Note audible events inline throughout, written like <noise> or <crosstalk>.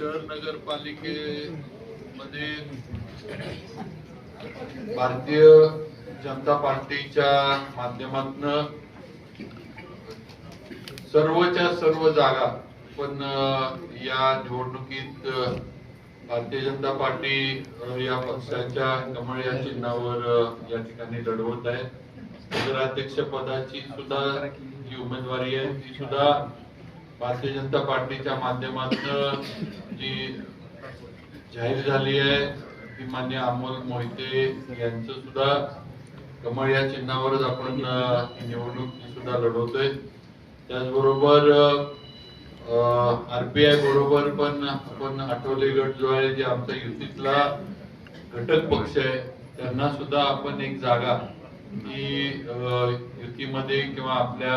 शहर नगरपालिकेमध्ये भारतीय जनता पार्टीच्या माध्यमातन सर्वच्या सर्व जागा पण या निवडणुकीत भारतीय जनता पार्टी या पक्षाच्या कमळ या चिन्हावर या ठिकाणी लढवत आहे. नगराध्यक्ष पदाची सुद्धा जी उमेदवारी आहे ती सुद्धा भारतीय जनता पार्टीच्या माध्यमातून जी जाहीर झाली आहे ती मान्य अमोल मोहिते यांचं सुद्धा कमळ या चिन्हावरच आपण निवडणूक सुद्धा लढवतोय. त्याचबरोबर आरपीआय बरोबर पण आपण आठवले गट जो आहे जे आमचा युतीतला घटक पक्ष आहे त्यांना सुद्धा आपण एक जागा की युतीमध्ये किंवा आपल्या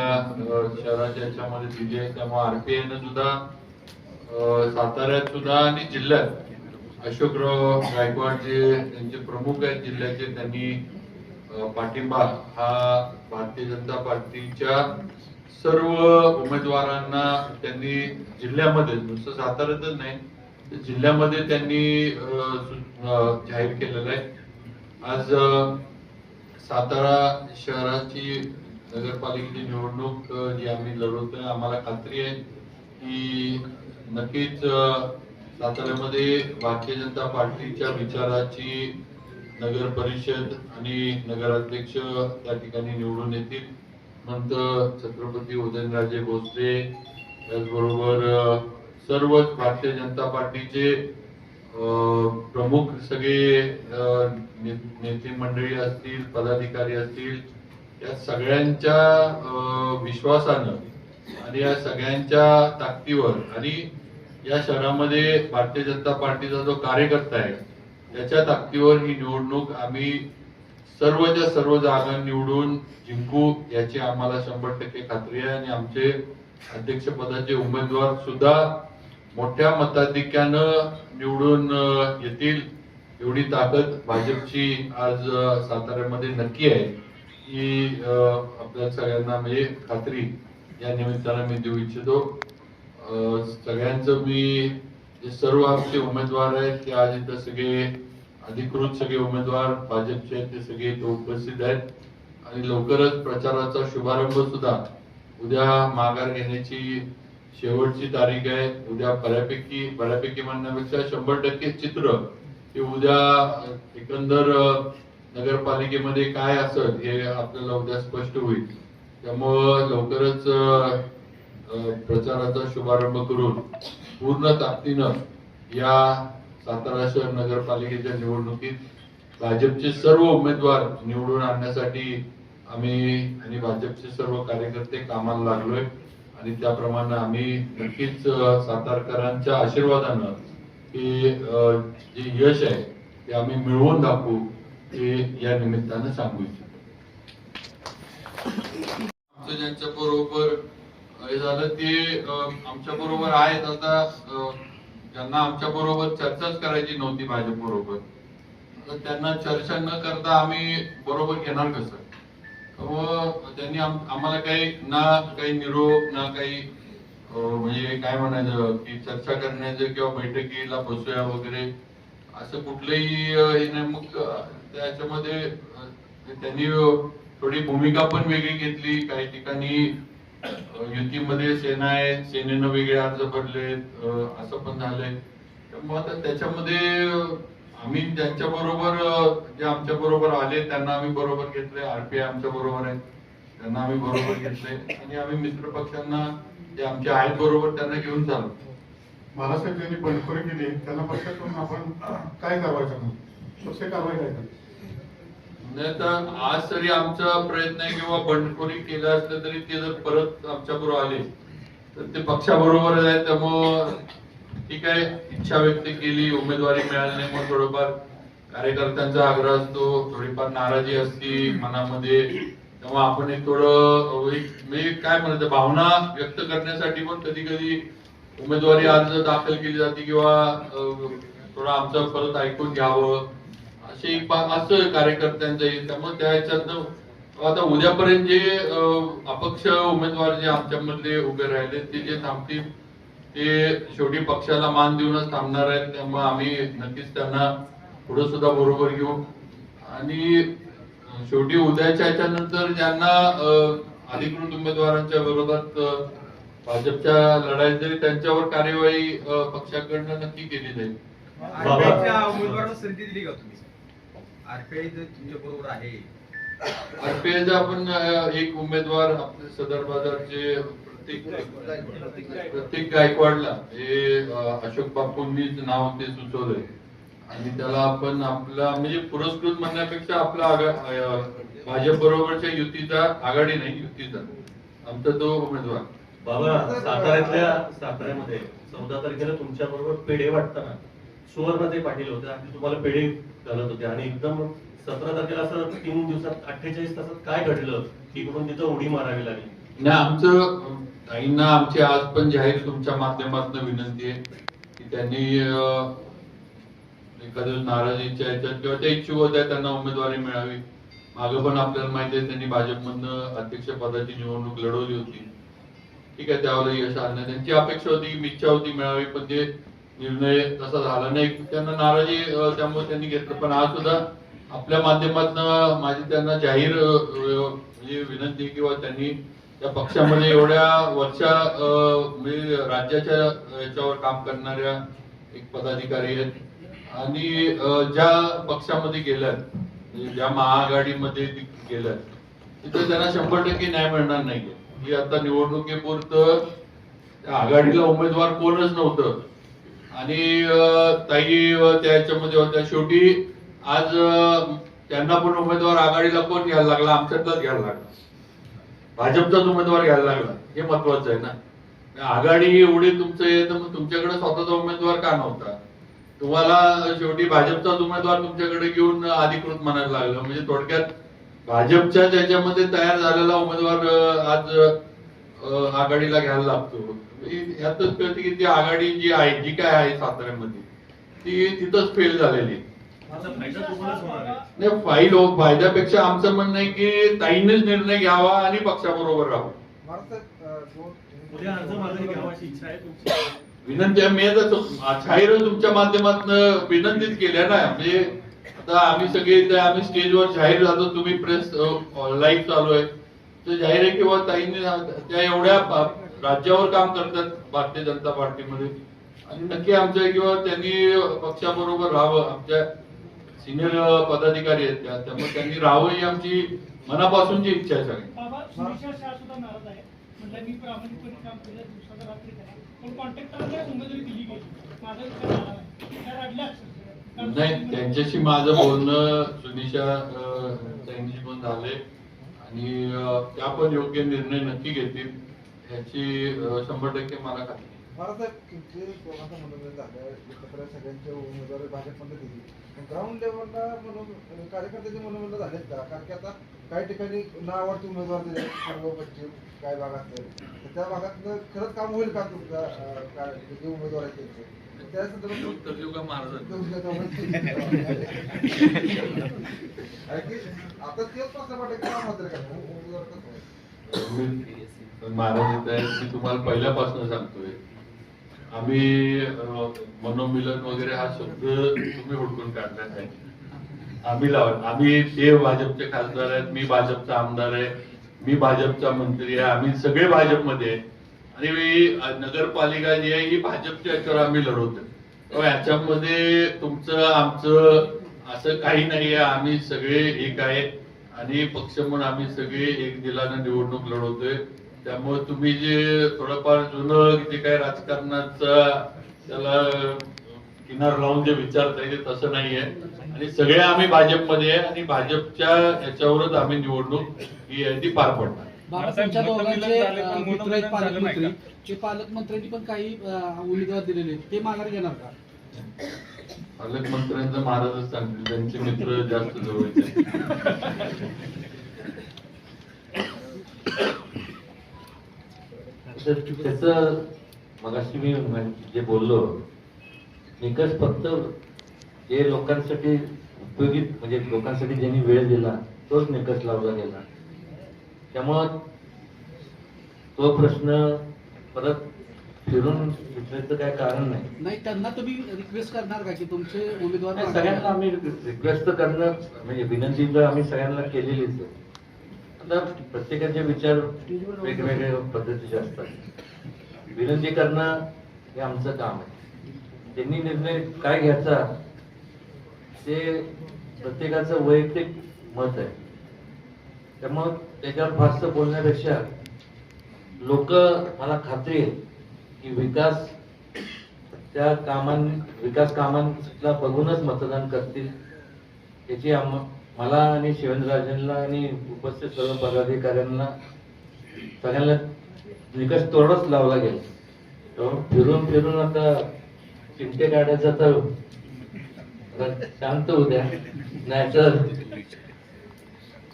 शहराच्या याच्यामध्ये दिली आहे त्यामुळे आरपीआय न सुद्धा साताऱ्यात सुद्धा आणि जिल्ह्यात अशोकराव गायकवाड जे त्यांचे प्रमुख आहेत जिल्ह्याचे त्यांनी पाठिंबा हा भारतीय जनता पार्टीच्या सर्व उमेदवारांना त्यांनी जिल्ह्यामध्ये नुसतं साताऱ्यातच नाही तर जिल्ह्यामध्ये त्यांनी जाहीर केलेलं आहे. आज सातारा शहराची नगरपालिकेची निवडणूक जी आम्ही लढवतोय आम्हाला खात्री आहे की नक्कीच साताऱ्यामध्ये भारतीय जनता पार्टीच्या विचाराची नगर परिषद आणि नगराध्यक्ष त्या ठिकाणी निवडून येतील. नंतर छत्रपती उदयनराजे भोसले त्याचबरोबर सर्वच भारतीय जनता पार्टीचे प्रमुख सगळे नेते मंडळी असतील पदाधिकारी असतील या सगळ्यांच्या विश्वासानं आणि या सगळ्यांच्या ताकदीवर आणि या शहरामध्ये भारतीय जनता पार्टीचा जो कार्यकर्ता आहे त्याच्या ताकदीवर ही निवडणूक आम्ही सर्वच्या सर्व जागा निवडून जिंकू याची आम्हाला शंभर टक्के खात्री आहे आणि आमचे अध्यक्षपदाचे उमेदवार सुद्धा मोठ्या मताधिक्यानं निवडून येतील एवढी ताकद भाजपची आज साताऱ्यामध्ये नक्की आहे. ही आपल्या सगळ्यांना म्हणजे खात्री या निमित्तानं मी देऊ इच्छितो. सगळ्यांचं मी जे सर्व आमचे उमेदवार आहेत ते आज इथं सगळे अधिकृत सगळे उमेदवार भाजपचे आहेत ते सगळे इथं उपस्थित आहेत. आणि लवकरच प्रचाराचा शुभारंभ सुद्धा उद्या माघार घेण्याची शेवटची तारीख आहे. उद्या बऱ्यापैकी बऱ्यापैकी म्हणण्यापेक्षा शंभर टक्के चित्र. ते उद्या एकंदर नगरपालिकेमध्ये काय असत हे आपल्याला उद्या स्पष्ट होईल. त्यामुळं लवकरच प्रचाराचा शुभारंभ करून पूर्ण ताकदीनं या सातारा शहर नगरपालिकेच्या निवडणुकीत भाजपचे सर्व उमेदवार निवडून आणण्यासाठी आम्ही आणि भाजपचे सर्व कार्यकर्ते कामाला लागलोय. आणि त्याप्रमाणे आम्ही नक्कीच सातारकरांच्या आशीर्वादानं हे जे यश आहे ते आम्ही मिळवून दाखवू हे या निमित्तानं सांगू इच्छितो. आमचं ज्यांच्या बरोबर हे झालं ते आमच्या बरोबर आहेत. आता त्यांना ज्यांना आमच्या बरोबर चर्चाच करायची नव्हती भाजप बरोबर तर त्यांना चर्चा न करता आम्ही बरोबर घेणार कसं? व त्यांनी आम्हाला काही ना काही निरोप ना काही म्हणजे काय म्हणायचं की चर्चा करण्याचं किंवा बैठकीला बसूया वगैरे असं कुठलंही हे नाही. मग त्याच्यामध्ये त्यांनी थोडी भूमिका पण वेगळी घेतली. काही ठिकाणी युतीमध्ये सेना आहे सेनेनं वेगळे अर्ज भरले असं पण झालंय. मग आता त्याच्यामध्ये आम्ही ज्यांच्या बरोबर जे आमच्या बरोबर आले त्यांना आम्ही बरोबर घेतले. आरपीआय आमच्या बरोबर आहे त्यांना आम्ही बरोबर घेतले. आणि आम्ही मित्र पक्षांना जे आमचे आहेत बरोबर त्यांना घेऊन चालू बाळासाहेब यांनी बंडखोरी केली त्यांना पक्षातून आपण काय कारवाई करणार? पक्ष कारवाई काय करणार? नाही तर आज तरी आमचा प्रयत्न आहे किंवा बंडखोरी केलं असलं तरी ते जर परत आमच्या बरोबर आले तर ते पक्षाबरोबर आहे त्यामुळं ठीक आहे इच्छा व्यक्त केली उमेदवारी मिळाली नाही मग थोडंफार कार्यकर्त्यांचा आग्रह असतो थोडीफार नाराजी असती मनामध्ये. तेव्हा आपण एक थोडं काय म्हणत भावना व्यक्त करण्यासाठी पण कधी कधी उमेदवारी अर्ज दाखल केली जाते किंवा थोडं आमचं परत ऐकून घ्यावं. असे एक असं कार्यकर्त्यांचं येईल त्यामुळे त्या ह्याच्यातनं आता उद्यापर्यंत जे अपक्ष उमेदवार जे आमच्यामधले उभे राहिले ते जे थांबतील ते शेवटी पक्षाला मान देऊनच थांबणार आहेत त्यामुळे आम्ही नक्कीच त्यांना पुढे सुद्धा बरोबर घेऊ. आणि शेवटी उद्याच्या याच्यानंतर ज्यांना अधिकृत उमेदवारांच्या विरोधात भाजपच्या लढाईत जरी त्यांच्यावर कार्यवाही पक्षाकडनं नक्की केली जाईल. आरपीआयचा आपण एक उमेदवार आपले सदर बाजारचे प्रत्येक गायकवाडला हे अशोक बापूंनीच नाव ते सुचवलंय. आणि त्याला आपण आपला म्हणजे पुरस्कृत म्हणण्यापेक्षा आपला भाजप बरोबरच्या युतीचा आघाडी नाही युतीचा. आमचा तो उमेदवार. बाबा साताऱ्यातल्या साताऱ्यामध्ये चौदा तारखेला तुमच्या बरोबर पेढे वाटताना सुवर्णते पाटील होते आणि तुम्हाला पेढे घालत होते. आणि एकदम सतरा तारखेला असं तीन दिवसात अठ्ठेचाळीस तासात काय घडलं? की इकडून तिथं उडी मारावी लागली. नाही आमचं ताईंना आमची आज पण जाहीर तुमच्या माध्यमातून विनंती आहे की त्यांनी एखाद्या नाराजीच्या याच्यात किंवा त्या इच्छुक होत्या त्यांना उमेदवारी मिळावी. मागं पण आपल्याला माहिती आहे त्यांनी भाजपमधनं अध्यक्ष पदाची निवडणूक लढवली होती. ठीक आहे त्यावेळेला यश आणलं त्यांची अपेक्षा होती इच्छा होती मिळावी पण ते निर्णय तसा झाला नाही. त्यांना नाराजी त्यामुळे त्यांनी घेतलं. पण आज सुद्धा आपल्या माध्यमातून माझी त्यांना जाहीर म्हणजे विनंती किंवा त्यांनी त्या पक्षामध्ये एवढ्या वर्षा म्हणजे राज्याच्या याच्यावर काम करणाऱ्या एक पदाधिकारी आहेत. आणि ज्या पक्षामध्ये गेल्यात म्हणजे ज्या महाआघाडीमध्ये गेल्यात तिथे त्यांना शंभर टक्के न्याय मिळणार नाहीये ही आता निवडणुकीपुरतं आघाडीला उमेदवार कोणच नव्हतं. आणि ताई त्याच्यामध्ये त्या याच्यामध्ये होत्या. शेवटी आज त्यांना पण उमेदवार आघाडीला कोण घ्यायला लागला? आमच्यातलाच घ्यायला लागला. भाजपचाच उमेदवार घ्यायला लागला हे महत्वाचं आहे ना. आघाडी एवढी तुमचं आहे तर मग तुमच्याकडे स्वतःचा उमेदवार का नव्हता? तुम्हाला शेवटी भाजपचाच उमेदवार तुमच्याकडे घेऊन अधिकृत म्हणायला लागलं. म्हणजे थोडक्यात भाजपच्या त्याच्यामध्ये तयार झालेला उमेदवार आज आघाडीला घ्यायला लागतो. म्हणजे यातच कळते की ती आघाडी जी आहे जी काय आहे साताऱ्यामध्ये ती तिथंच फेल झालेली नाही फाईल हो फायद्यापेक्षा आमचं म्हणणं आहे की ताईंनीच निर्णय घ्यावा आणि पक्षाबरोबर तुमची. विनंती आहे मी आता तो- जाहीर तुमच्या माध्यमातून विनंतीच केल्या ना. म्हणजे आता आम्ही सगळे आम्ही स्टेजवर जाहीर झालो तुम्ही प्रेस लाईव्ह चालू आहे. तर जाहीर आहे किंवा ताईंनी त्या एवढ्या राज्यावर काम करतात भारतीय जनता पार्टीमध्ये. आणि नक्की आमच्या किंवा त्यांनी पक्षाबरोबर राहावं आमच्या सिनियर पदाधिकारी आहेत. त्या त्यामुळे त्यांनी राहावं ही आमची मनापासूनची इच्छा आहे सगळी. बाबा सुनिश्चित शाह सुद्धा नाराज आहे म्हटलं मी प्रामाणिकपणे काम केलं दिवसाचा रात्री करा पण कॉन्ट्रॅक्टरला उमेदवारी दिली गेली. माझा विचार झाला नाही त्या रडल्या. अक्षरशः. नाही त्यांच्याशी माझं बोलणं सुनिशा अं, त्यांच्याशी पण झालंय आणि अं, त्या पण योग्य निर्णय नक्की घेतील. ह्याची अं, शंभर टक्के मला खात्री आहे. तुमचे कोणाचं मनोरंजन झालं एकत्र सगळ्यांचे उमेदवार भाजपमध्ये दिली. ग्राउंड लेवलला म्हणून कार्यकर्त्याचे मनोरंजन झालेत का? कारण की आता काही ठिकाणी नावावरती उमेदवार दिले सर्व पश्चिम काही भागात तर त्या भागात खरंच काम होईल का तुमचा? काय- जे उमेदवार आहेत त्यांचे? त्या संदर्भात की आता तेच प्रश्न काम का उमेदवार महाराज तुम्हाला पहिल्यापासून सांगतोय आम्ही मनोमिलन वगैरे हा शब्द तुम्ही हुडकून काढला आम्ही लावत आम्ही ते भाजपचे खासदार आहेत मी भाजपचा आमदार आहे मी भाजपचा मंत्री आहे आम्ही सगळे भाजपमध्ये आहे आणि मी, नगरपालिका जी आहे ही भाजपच्या याच्यावर आम्ही लढवतोय याच्यामध्ये तुमचं आमचं असं काही नाही आहे. आम्ही सगळे एक आहे आणि पक्ष म्हणून आम्ही सगळे एक दिलानं निवडणूक लढवतोय. त्यामुळे तुम्ही जे थोडंफार जुनं जे काही राजकारणाचा त्याला किनार लावून जे विचारताय ते तसं नाहीये. आणि सगळे आम्ही भाजपमध्ये आहे आणि भाजपच्या याच्यावरच आम्ही निवडणूक ही आहे ती पार पडणार. पालकमंत्री ते पालकमंत्र्यांनी पण काही उमेदवार दिलेले. ते माघार घेणार का? पालकमंत्र्यांचं महाराजच सांगतील त्यांचे मित्र जास्त जवळचे <laughs> त्याचं मगाशी मी म्हण- जे बोललो निकष फक्त जे लोकांसाठी उपयोगी म्हणजे लोकांसाठी ज्यांनी वेळ दिला तोच निकष लावला गेला. त्यामुळं तो प्रश्न परत फिरून विचारायचं काय कारण नाही. नाही त्यांना तुम्ही रिक्वेस्ट करणार का की तुमचे उमेदवार सगळ्यांना आम्ही रिक्वेस्ट करणं म्हणजे विनंती तर आम्ही सगळ्यांना केलेलीच आहे. आता प्रत्येकाचे विचार वेगवेगळ्या पद्धतीचे असतात. विनंती करणं हे आमचं काम आहे. त्यांनी निर्णय काय घ्यायचा ते प्रत्येकाचं वैयक्तिक मत आहे. त्यामुळं त्याच्यावर फारसं बोलण्यापेक्षा लोक मला खात्री आहे की विकास त्या कामां विकास कामांना बघूनच मतदान करतील याची आम- मला आणि शिवेंद्रराजेंना आणि उपस्थित सर्व पदाधिकाऱ्यांना सगळ्यांना निकष तोडच लावला गेला. फिरून फिरून आता चिमटे काढायचा तर शांत उद्या नाहीतर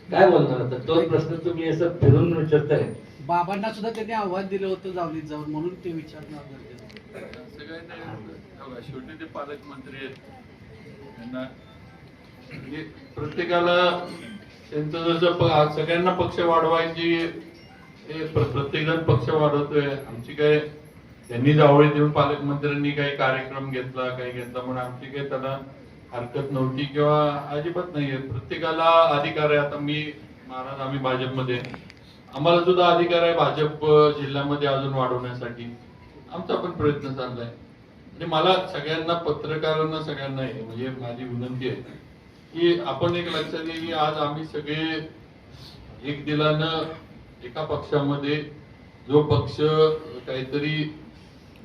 काय बोलणार आता? तोच प्रश्न तुम्ही असं फिरून विचारताय. बाबांना सुद्धा त्यांनी आव्हान दिलं होतं जावलीत जाऊन म्हणून ते विचारणार. सगळ्यांना बघा, शेवटी ते पालकमंत्री आहेत. त्यांना म्हणजे प्रत्येकाला त्यांचं जसं सगळ्यांना पक्ष वाढवायची प्रत्येक जण पक्ष वाढवतोय. आमची काय त्यांनी जावळी देऊन पालकमंत्र्यांनी काही कार्यक्रम घेतला काही घेतला म्हणून आमची काही त्याला हरकत नव्हती किंवा अजिबात नाहीये. प्रत्येकाला अधिकार आहे. आता मी महाराज आम्ही भाजपमध्ये आम्हाला सुद्धा अधिकार आहे भाजप जिल्ह्यामध्ये अजून वाढवण्यासाठी. आमचा पण प्रयत्न चाललाय. आणि मला सगळ्यांना पत्रकारांना सगळ्यांना म्हणजे माझी विनंती आहे. की आपण एक लक्षात घे की आज आम्ही सगळे एक दिलानं एका पक्षामध्ये जो पक्ष काहीतरी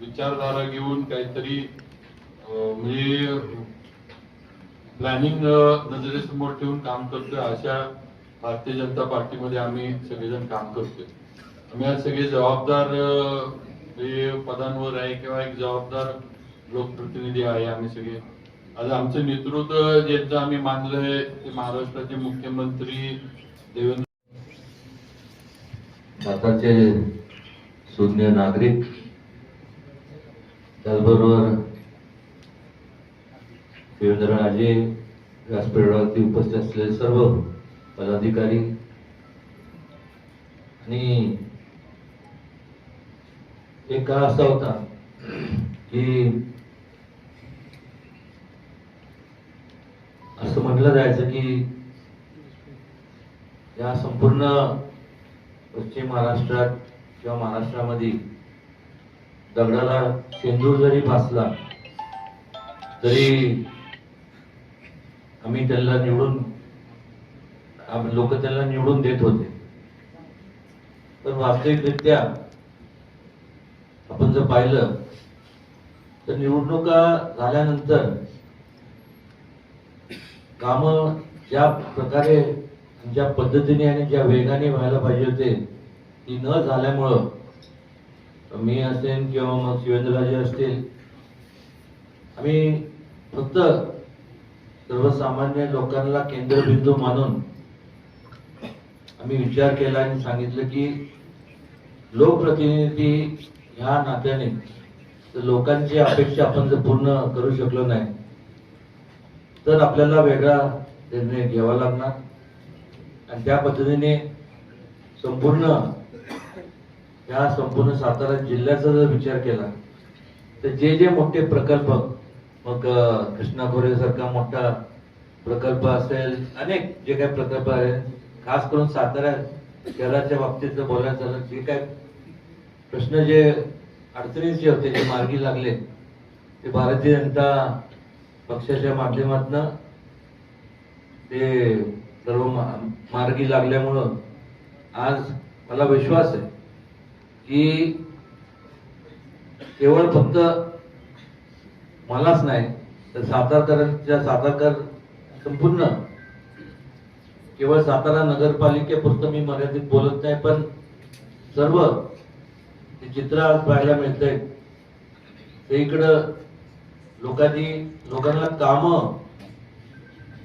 विचारधारा घेऊन काहीतरी म्हणजे प्लॅनिंग नजरेसमोर ठेवून काम करतोय अशा भारतीय जनता पार्टीमध्ये आम्ही सगळेजण काम करतोय. आम्ही आज सगळे जबाबदार हे पदांवर आहे किंवा एक जबाबदार लोकप्रतिनिधी आहे आम्ही सगळे. आज आमचं नेतृत्व ज्यांचं आम्ही मानलंय ते महाराष्ट्राचे मुख्यमंत्री देवेंद्र भारताचे शून्य नागरिक त्याचबरोबर देवेंद्रराजे व्यासपीठावरती उपस्थित असलेले सर्व पदाधिकारी आणि एक काळ असा होता की असं म्हटलं जायचं की या संपूर्ण पश्चिम महाराष्ट्रात किंवा महाराष्ट्रामध्ये दगडाला शेंदूर जरी भासला तरी आम्ही त्याला निवडून लोक त्याला निवडून देत होते. पण वास्तविकरित्या आपण जर पाहिलं तर निवडणुका झाल्यानंतर काम ज्या प्रकारे ज्या पद्धतीने आणि ज्या वेगाने व्हायला पाहिजे होते ती न झाल्यामुळं मी असेल किंवा मग शिवेंद्रराजे असतील आम्ही फक्त सर्वसामान्य लोकांना केंद्रबिंदू मानून आम्ही विचार केला आणि सांगितलं की लोकप्रतिनिधी ह्या नात्याने तर लोकांची अपेक्षा आपण जर पूर्ण करू शकलो नाही तर आपल्याला वेगळा निर्णय घ्यावा लागणार आणि त्या पद्धतीने संपूर्ण या संपूर्ण सातारा जिल्ह्याचा जर विचार केला तर जे जे मोठे प्रकल्प मग कृष्णा खोरे सारखा मोठा प्रकल्प असेल अनेक जे काही प्रकल्प आहेत खास करून सातारा शहराच्या बाबतीत जर बोलायचं झालं जे काय प्रश्न जे अडचणीचे होते जे मार्गी लागले ते भारतीय जनता पक्षाच्या माध्यमातन ते सर्व मार्गी लागल्यामुळं आज मला विश्वास आहे की केवळ फक्त मलाच नाही तर सातारकरांच्या सातारकर संपूर्ण केवळ सातारा नगरपालिकेपुरतं मी मर्यादित बोलत नाही पण सर्व चित्र आज पाहायला मिळतंय. ते इकडं लोकांनी लोकांना काम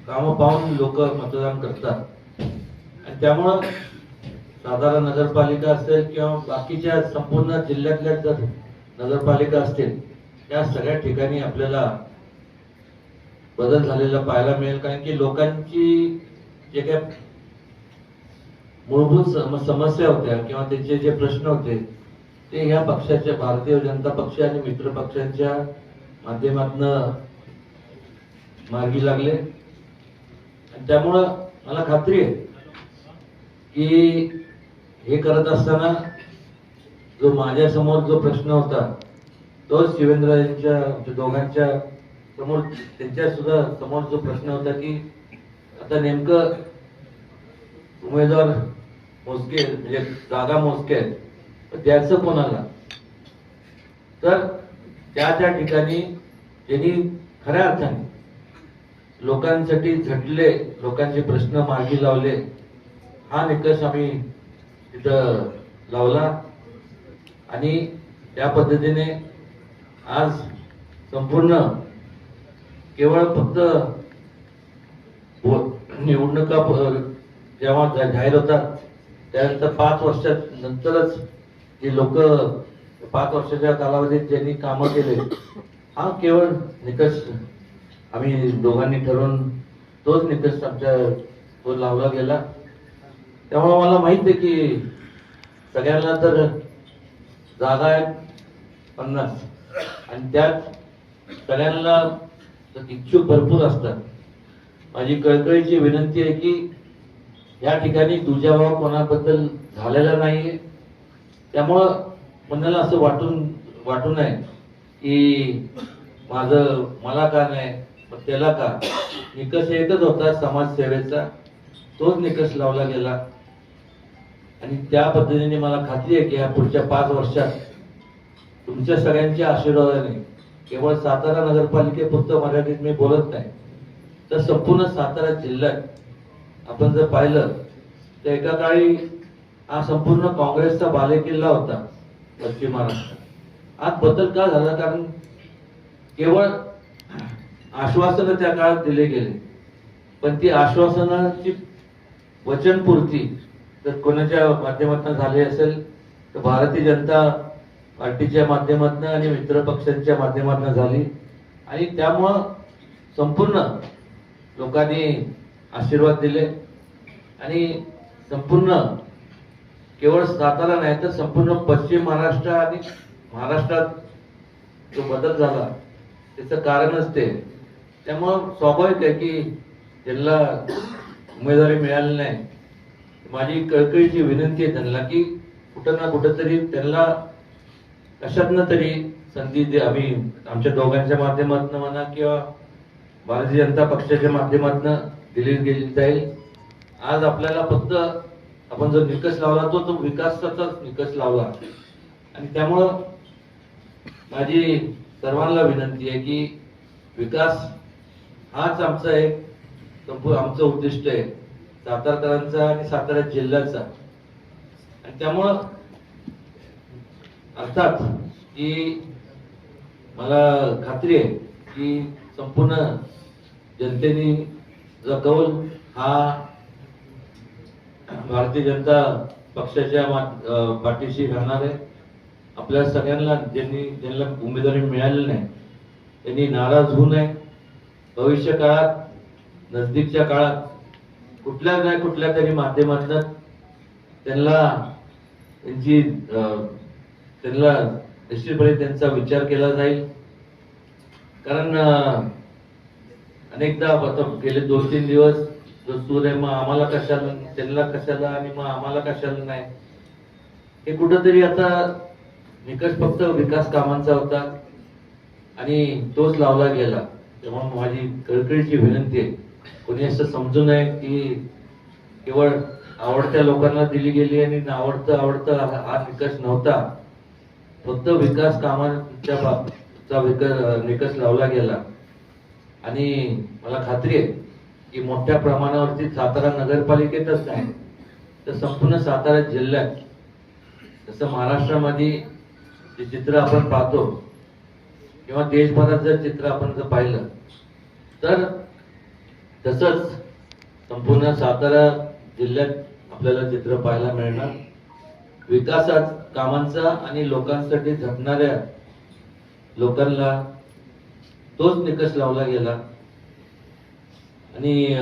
काम पाहून लोक मतदान करतात. आणि त्यामुळं साधारण नगरपालिका असेल किंवा बाकीच्या संपूर्ण जिल्ह्यातल्या जर नगरपालिका असतील त्या सगळ्या ठिकाणी आपल्याला बदल झालेला पाहायला मिळेल. कारण की लोकांची जे काय मूलभूत समस्या होत्या किंवा त्यांचे जे प्रश्न होते ते ह्या पक्षाच्या भारतीय जनता पक्ष आणि मित्र पक्षांच्या माध्यमातनं मार्गी लागले. आणि त्यामुळं मला खात्री आहे की हे करत असताना जो माझ्यासमोर जो प्रश्न होता तो शिवेंद्र यांच्या दोघांच्या समोर त्यांच्या सुद्धा समोर जो प्रश्न होता की आता नेमकं उमेदवार मोजके म्हणजे जागा मोजके आहेत तर द्यायचं कोणाला? तर त्या त्या ठिकाणी त्यांनी खऱ्या अर्थाने लोकांसाठी झटले लोकांचे प्रश्न मार्गी लावले. हा निकष आम्ही तिथं लावला आणि त्या पद्धतीने आज संपूर्ण केवळ फक्त निवडणुका जेव्हा जाहीर होतात त्यानंतर पाच वर्षात नंतरच जे लोक पाच वर्षाच्या कालावधीत ज्यांनी कामं केले हा केवळ निकष आम्ही दोघांनी ठरवून तोच निकष आमच्या तो लावला गेला. त्यामुळे मला माहीत आहे की सगळ्यांना तर जागा आहेत पन्नास. आणि त्यात सगळ्यांना इच्छुक भरपूर असतात. माझी कळकळीची विनंती आहे की या ठिकाणी दुजाभाव कोणाबद्दल झालेला नाहीये. त्यामुळं मनाला असं वाटून वाटू नये की माझं मला का नाही त्याला का? निकष एकच होता समाजसेवेचा. तोच निकष लावला गेला. आणि त्या पद्धतीने मला खात्री आहे की या पुढच्या पाच वर्षात तुमच्या सगळ्यांच्या आशीर्वादाने केवळ सातारा नगरपालिकेपुरतं मर्यादित मी बोलत नाही तर संपूर्ण सातारा जिल्ह्यात आपण जर पाहिलं तर एका काळी हा संपूर्ण काँग्रेसचा बालेकिल्ला होता. पश्चिम महाराष्ट्रात आज बदल का झाला? कारण केवळ आश्वासनं त्या काळात दिले गेले. पण ती आश्वासनाची वचनपूर्ती जर कोणाच्या माध्यमातून झाली असेल तर भारतीय जनता पार्टीच्या माध्यमातून आणि मित्र पक्षांच्या माध्यमातून झाली. आणि त्यामुळं संपूर्ण लोकांनी आशीर्वाद दिले. आणि संपूर्ण केवळ सातारा नाही तर संपूर्ण पश्चिम महाराष्ट्र आणि महाराष्ट्रात जो बदल झाला त्याचं कारणच ते त्यामुळं स्वाभाविक आहे की त्यांना उमेदवारी मिळाली नाही माझी कळकळीची विनंती आहे त्यांना की कुठं ना कुठंतरी त्यांना कशातनं तरी संधी दे. आम्ही आमच्या दोघांच्या माध्यमातून म्हणा किंवा भारतीय जनता पक्षाच्या माध्यमातून दिली गेली जाईल. आज आपल्याला फक्त आपण जो निकष लावला तो तो विकासाचाच निकष लावला. आणि त्यामुळं माझी सर्वांना विनंती आहे की विकास हाच आमचा एक संपूर्ण आमचं उद्दिष्ट आहे. सातारकरांचा आणि सातारा जिल्ह्याचा. आणि त्यामुळं अर्थात की मला खात्री आहे की संपूर्ण जनतेने जो कौल हा भारतीय जनता पक्षाच्या मा- पाठीशी राहणार आहे. आपल्या सगळ्यांना ज्यांनी ज्यांना उमेदवारी मिळाली नाही त्यांनी नाराज होऊ नये. भविष्य काळात नजदीकच्या काळात कुठल्या नाही कुठल्या तरी माध्यमातून त्यांना त्यांची त्यांना निश्चितपणे त्यांचा विचार केला जाईल. कारण अनेकदा गेले दोन तीन दिवस जो सूर आहे मग आम्हाला कशाला त्यांना कशाला आणि मग आम्हाला कशाला नाही? हे कुठंतरी आता निकष फक्त विकास कामांचा होता आणि तोच लावला गेला. तेव्हा माझी कळकळीची विनंती आहे कोणी असं समजू नये की केवळ आवडत्या लोकांना दिली गेली आणि आवडतं आवडतं हा निकष नव्हता. फक्त विकास कामांच्या बाबचा विकास निकष लावला गेला. आणि मला खात्री आहे की मोठ्या प्रमाणावरती सातारा नगरपालिकेतच नाही तर संपूर्ण सातारा जिल्ह्यात जसं महाराष्ट्रामध्ये जे चित्र आपण पाहतो किंवा देशभरात जर चित्र आपण जर पाहिलं तर तसंच संपूर्ण सातारा जिल्ह्यात आपल्याला चित्र पाहायला मिळणार. विकासात कामांचा आणि लोकांसाठी झटणाऱ्या लोकांना तोच निकष लावला गेला. आणि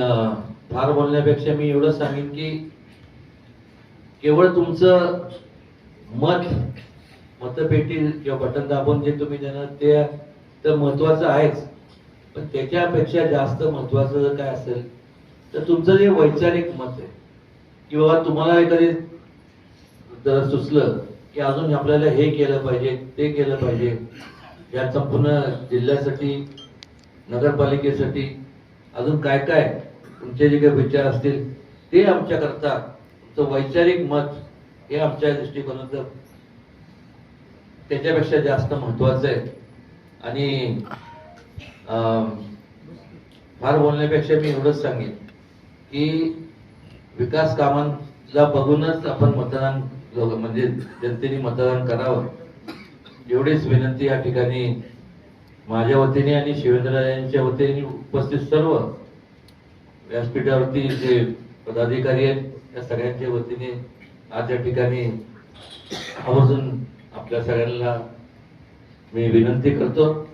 फार बोलण्यापेक्षा मी एवढं सांगेन की केवळ तुमचं मत मतपेटी किंवा बटन दाबून जे तुम्ही देणार ते तर महत्वाचं आहेच. पण त्याच्यापेक्षा जास्त महत्वाचं जर काय असेल तर तुमचं जे वैचारिक मत आहे किंवा तुम्हाला एखादी जर सुचलं की अजून आपल्याला हे केलं पाहिजे ते केलं पाहिजे या संपूर्ण जिल्ह्यासाठी नगरपालिकेसाठी अजून काय काय तुमचे जे काही विचार असतील ते आमच्याकरता तुमचं वैचारिक मत हे आमच्या दृष्टिकोनात त्याच्यापेक्षा जास्त महत्वाचं आहे. आणि अं, फार बोलण्यापेक्षा मी एवढंच सांगेन की विकास कामांना बघूनच आपण मतदान म्हणजे जनतेने मतदान करावं. एवढीच विनंती या ठिकाणी माझ्या वतीने आणि शिवेंद्ररायांच्या वतीने उपस्थित सर्व व्यासपीठावरती जे पदाधिकारी आहेत त्या सगळ्यांच्या वतीने आज या ठिकाणी आवर्जून आपल्या सगळ्यांना मी विनंती करतो.